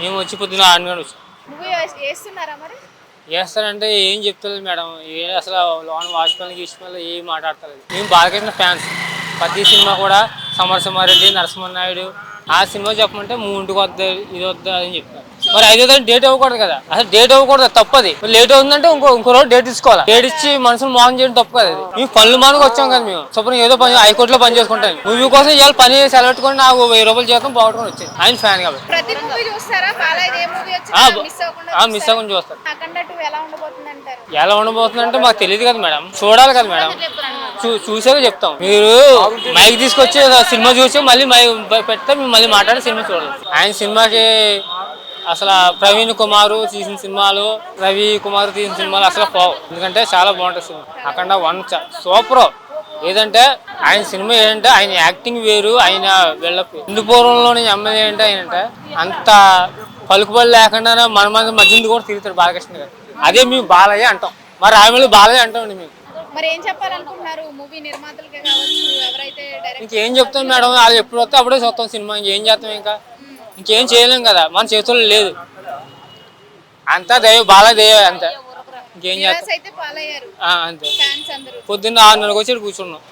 మేము వచ్చి పొద్దున్న ఆరు గంటలు వచ్చాం. మూవీ వేస్తున్నారా మరి? చేస్తారంటే ఏం చెప్తలేదు మేడం. ఏ అసలు లోన్ వాచ్మెన్ గీచ్మెన్ ఏం మాట్లాడతలేదు. మేము బాలకృష్ణ ఫ్యాన్స్. ప్రతి సినిమా కూడా సమరసింహారెడ్డి నరసింహనాయుడు. ఆ సినిమా చెప్పమంటే మూంటికి వద్ద ఇది వద్దా అని చెప్తారు మరి ఐదో తారీఖు డేట్ ఇవ్వకూడదు కదా. అసలు డేట్ ఇవ్వకూడదు తప్పది. లేట్ అవుతుందంటే ఇంకో ఇంకో రోజు డేట్ ఇచ్చుకోవాలి డేట్ ఇచ్చి మనుషులు మోహన్ చేయడం తప్పు కదా అది మేము పనులు మానుకు వచ్చాం కదా మేము. శుభ్రం ఏదో పని హైకోర్టులో పని చేసుకుంటాను మూవీ కోసం ఇవాళ పని సెలవుట్టుకొని నాకు వెయ్యి రూపాయలు జీతం బాగుంటుకొని వచ్చాను ఆయన ఫ్యాన్ కాబట్టి. మిస్ అవ్వకుండా చూస్తాను ఎలా ఉండబోతుందంటే మాకు తెలియదు కదా మేడం. చూడాలి కదా మేడం. చూసాక చెప్తాం. మీరు మైక్ తీసుకొచ్చి సినిమా చూసి మళ్ళీ మైక్ పెడితే మళ్ళీ మాట్లాడి సినిమా చూడాలి. ఆయన సినిమాకి అసలు ప్రవీణ్ కుమార్ తీసిన సినిమాలు రవి కుమార్ తీసిన సినిమాలు అసలు పోవు ఎందుకంటే చాలా బాగుంటుంది సినిమా. అక్కడ వన్ సూపర్. ఏదంటే ఆయన సినిమా ఏంటంటే ఆయన యాక్టింగ్ వేరు ఆయన వీళ్ళ హిందూపురంలోని ఎమ్మెల్యే ఏంటంటే ఆయనంటే అంత పలుకుబడి లేకుండా మన మంది మధ్య కూడా తిరుగుతాడు బాలకృష్ణ గారు. అదే మేము బాలయ్య అంటాం. మరి ఆమె బాలయ్య అంటామండి మేము. మరి ఏం చెప్పాలనుకుంటున్నారు? మూవీ నిర్మాతలకే కావచ్చు ఎవరైతే డైరెక్ట్ ఇంకేం చెప్తాం మేడం? వాళ్ళు ఎప్పుడు వస్తే అప్పుడే చూస్తాం సినిమా. ఇంకేం చేస్తాం ఇంకా? ఇంకేం చేయలేం కదా మన చేతుల్లో లేదు. అంతా దైవ బాల దైవ అంతే. ఇంకేం చేస్తాం? ఆ, అంతే. పొద్దున్న ఆరున్నరకు వచ్చి కూర్చున్నాం.